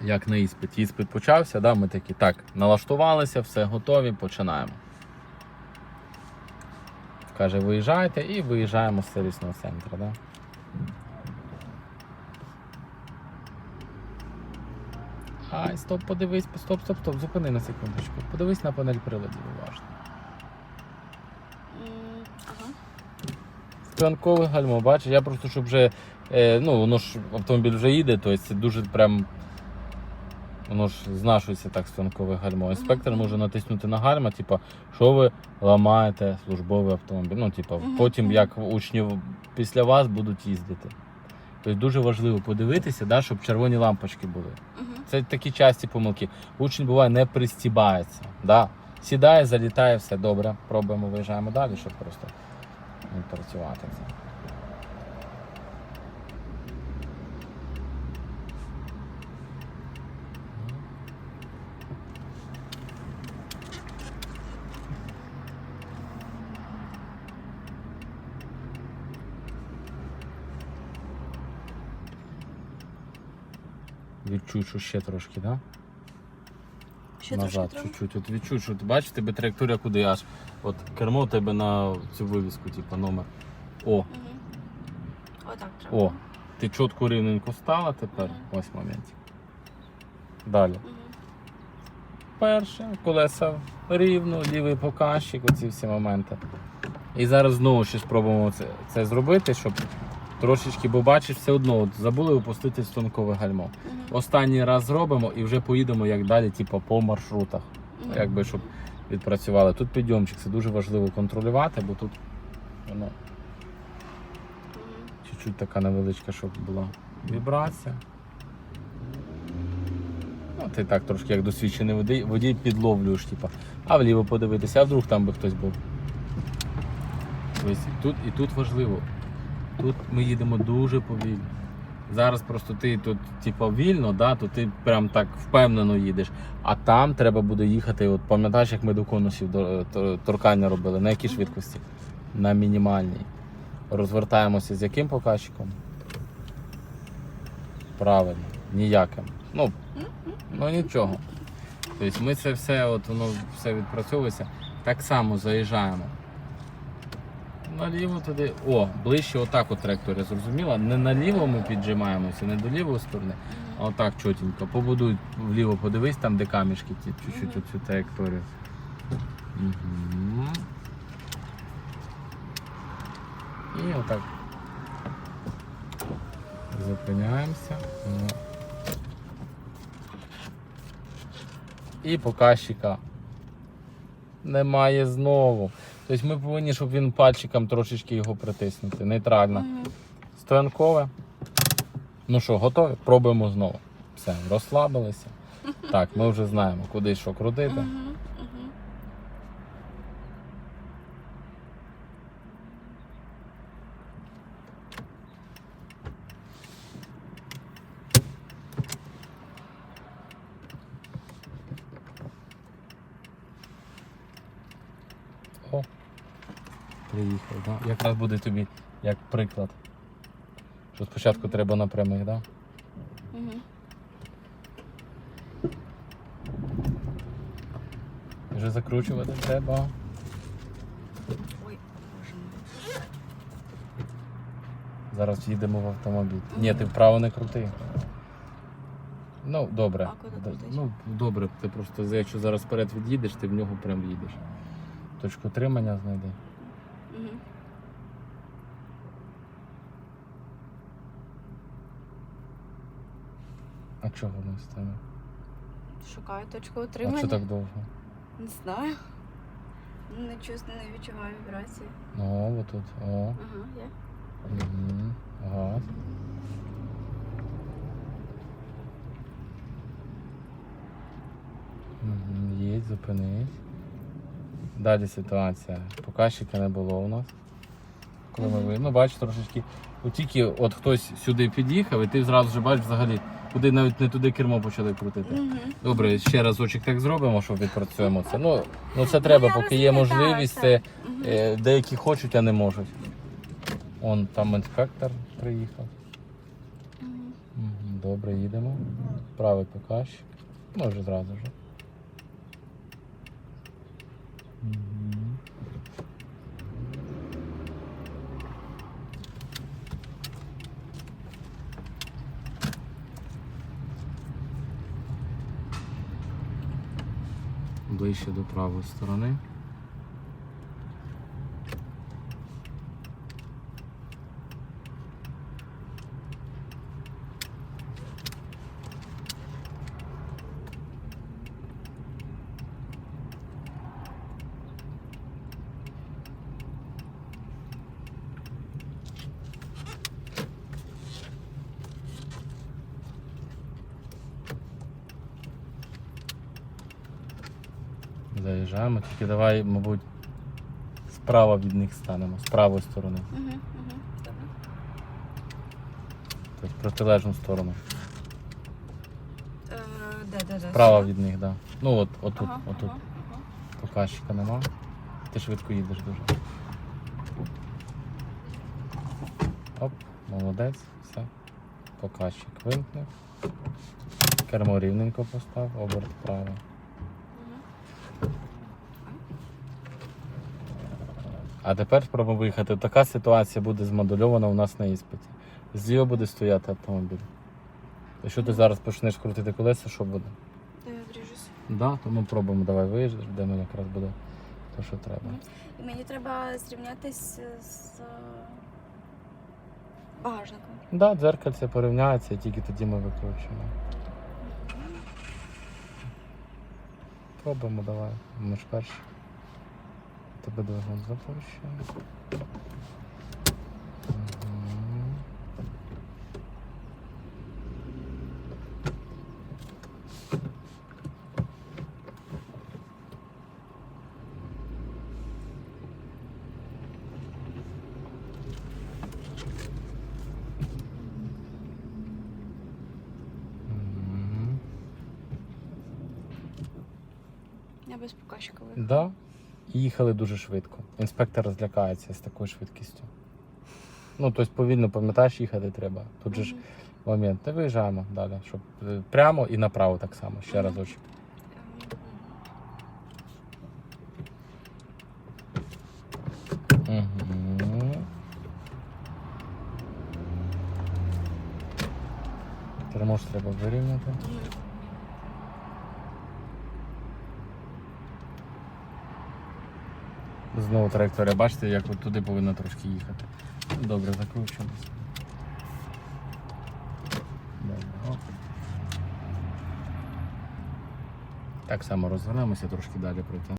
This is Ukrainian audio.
як на іспит. Іспит почався, да, ми такі так, налаштувалися, все готові, починаємо. Каже, виїжджайте і виїжджаємо з сервісного центру. Да? Ай, стоп, подивись, стоп, стоп, стоп, зупини на секундочку. Подивись на панель приладів уважно. М, гальмо, бачиш, я просто щоб вже, е, ну, воно ж автомобіль вже їде, то це дуже прям. Воно ж знашується так стоянкове гальмо. Інспектор може натиснути на гальма, типу, що ви ламаєте службовий автомобіль. Ну, типу, потім як учні після вас будуть їздити. Тобто дуже важливо подивитися, да, щоб червоні лампочки були. Це такі часті помилки. Учень буває не пристібається. Да. Сідає, залітає, все добре. Пробуємо, виїжджаємо далі, щоб просто не працювати. Що ще трошки, так? Да? Ще назад, трошки чуть-чуть. От відчуй, що ти бачиш, тебе траєкторія куди аж. От кермо у тебе на цю вивіску, типу, номер. О, Мгм. Отак треба. о. Ти чітко рівненько стала тепер. Мгм. Ось момент. Далі. Мгм. Перше, колеса рівно, лівий показчик, оці всі моменти. І зараз знову ще спробуємо це, це зробити, щоб трошечки, бо бачиш, все одно от, забули опустити стонкове гальмо. Мгм. Останній раз зробимо і вже поїдемо як далі, типу, по маршрутах. Мгм. якби щоб відпрацювали. Тут підйомчик, це дуже важливо контролювати, бо тут воно Мгм. чуть-чуть така невеличка, щоб була вібрація. Ну, ти так трошки як досвідчений водій, водій підловлюєш, типу, а вліво подивитися, а вдруг там би хтось був. Ось тут, і тут важливо. Тут ми їдемо дуже повільно. Зараз просто ти тут, типу, вільно, да, то ти прям так впевнено їдеш. А там треба буде їхати. От пам'ятаєш, як ми до конусів е, торкання робили? На якій швидкості? На мінімальній. Розвертаємося з яким показчиком? Правильно, ніяким. Ну, ну нічого. Тобто ми це все, от воно все відпрацьовується. Так само заїжджаємо. Наліво туди. О, ближче отак от траєкторія, зрозуміла? Не наліво ми піджимаємося, не до лівої сторони, а отак чотенько. Побудуй вліво, подивись там, де камішки, ті, чуть-чуть оцю траєкторію. Угу. І отак. Зупиняємося. І показчика немає знову. Тобто ми повинні, щоб він пальчиком трошечки його притиснути. Нейтрально. Стоянкове. Ну що, готові? Пробуємо знову. Все, розслабилися. Так, ми вже знаємо, куди що крутити. Приїхав, да? Якраз буде тобі як приклад. Що спочатку треба на прямих, да? Мгм. Вже закручувати треба. Ой. Зараз їдемо в автомобіль. Ні, ти вправо не крути. Ну, добре. А куди Ну, добре, ти просто якщо зараз вперед від'їдеш, ти в нього прям в'їдеш. Точку тримання знайди. Мгм. А чого не стане? Шукаю точку отримання. А що так довго? Не знаю. Не чувствую, не відчуваю вібрації. О, отут. О. Ага, є. Угу. Газ. Угу. Їдь, зупинись. Далі ситуація. Показчика не було у нас. Коли ми ви... Ну, бачиш, трошечки. От тільки от хтось сюди під'їхав, і ти зразу вже бачиш взагалі, куди навіть не туди кермо почали крутити. Добре, ще разочок так зробимо, щоб відпрацюємо це. Ну, ну це треба, я поки є можливість. це. Е, деякі хочуть, а не можуть. Он там інспектор приїхав. Добре, їдемо. Правий показчик. Може зразу ж. Ближче до правої сторони. Заїжджаємо, тільки давай, мабуть, справа від них станемо, з правої сторони. Угу, угу. Добре. Тобто в протилежну сторону. Е, де, де, де? Справа від них, так. Да. Ну от, отут, Ага, отут. ага, ага. Показчика нема. Ти швидко їдеш дуже. Оп, молодець, все. Показчик вимкнув. Кермо рівненько постав, оберт вправо. А тепер спробуємо виїхати. Така ситуація буде змодульована у нас на іспиті. Зліва буде стояти автомобіль. Якщо ти зараз почнеш крутити колеса, що буде? Я вріжусь. Да, тому пробуємо. Давай виїжджаєш, де ми якраз буде те, що треба. І мені треба зрівнятися з е, багажником. Да, дзеркальце порівняється, і тільки тоді ми викручуємо. Пробуємо, давай. Ми ж перші. Тебе двигун. Мгм. Я без показчика. Да. І їхали дуже швидко. Інспектор злякається з такою швидкістю. Ну, тобто повільно пам'ятаєш, їхати треба. Тут же ж момент. Не виїжджаємо далі, щоб е, прямо і направо так само, ще разочок. Угу. Термош треба вирівняти. Знову траєкторія, бачите, як от туди повинна трошки їхати. Добре, закручуємося. Так само розвернемося, трошки далі пройти.